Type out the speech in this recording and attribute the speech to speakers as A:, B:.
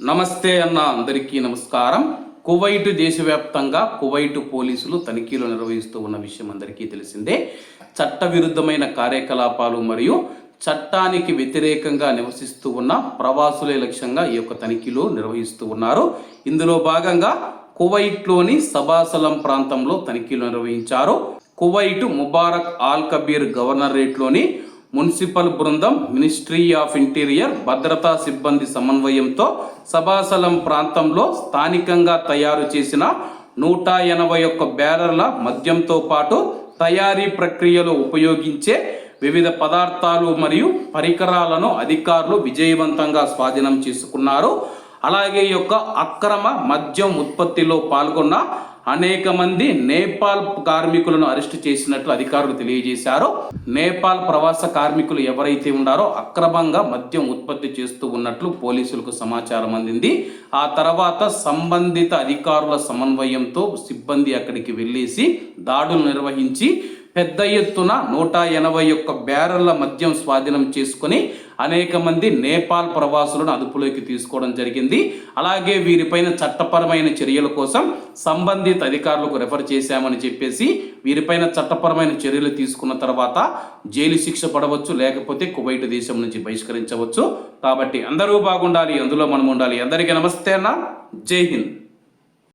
A: నమస్తే అన్న అందరికీ నమస్కారం. కువైట్ దేశవ్యాప్తంగా కువైట్ పోలీసులు తనిఖీలు నిర్వహిస్తూ ఉన్న విషయం అందరికీ తెలిసిందే. చట్టవిరుద్ధమైన కార్యకలాపాలు మరియు చట్టానికి వ్యతిరేకంగా నివసిస్తూ ఉన్న ప్రవాసులే లక్ష్యంగా ఈ యొక్క తనిఖీలు నిర్వహిస్తూ ఉన్నారు. ఇందులో భాగంగా కువైట్లోని సబాసలం ప్రాంతంలో తనిఖీలు నిర్వహించారు. కువైట్ ముబారక్ ఆల్ కబీర్ గవర్నరేట్లోని మున్సిపల్ బృందం మినిస్ట్రీ ఆఫ్ ఇంటీరియర్ భద్రతా సిబ్బంది సమన్వయంతో సభాసలం ప్రాంతంలో స్థానికంగా తయారు చేసిన నూట ఎనభై ఒక్క బ్యారర్ల మద్యంతో పాటు తయారీ ప్రక్రియలో ఉపయోగించే వివిధ పదార్థాలు మరియు పరికరాలను అధికారులు విజయవంతంగా స్వాధీనం చేసుకున్నారు. అలాగే యొక్క అక్రమ మద్యం ఉత్పత్తిలో పాల్గొన్న అనేక మంది నేపాల్ కార్మికులను అరెస్టు చేసినట్లు అధికారులు తెలియజేశారు. నేపాల్ ప్రవాస కార్మికులు ఎవరైతే ఉన్నారో అక్రమంగా మద్యం ఉత్పత్తి చేస్తూ ఉన్నట్లు పోలీసులకు సమాచారం అందింది. ఆ తర్వాత సంబంధిత అధికారుల సమన్వయంతో సిబ్బంది అక్కడికి వెళ్ళేసి దాడులు నిర్వహించి పెద్ద ఎత్తున నూట ఎనభై ఒక్క బ్యారెళ్ళ మద్యం స్వాధీనం చేసుకుని అనేక మంది నేపాల్ ప్రవాసులను అదుపులోకి తీసుకోవడం జరిగింది. అలాగే వీరిపైన చట్టపరమైన చర్యల కోసం సంబంధిత అధికారులకు రెఫర్ చేశామని చెప్పేసి వీరిపైన చట్టపరమైన చర్యలు తీసుకున్న తర్వాత జైలు శిక్ష పడవచ్చు లేకపోతే కువైట్ దేశం నుంచి బహిష్కరించవచ్చు. కాబట్టి అందరూ బాగుండాలి అందులో మనం ఉండాలి. అందరికీ నమస్తే అన్న. జై హింద్.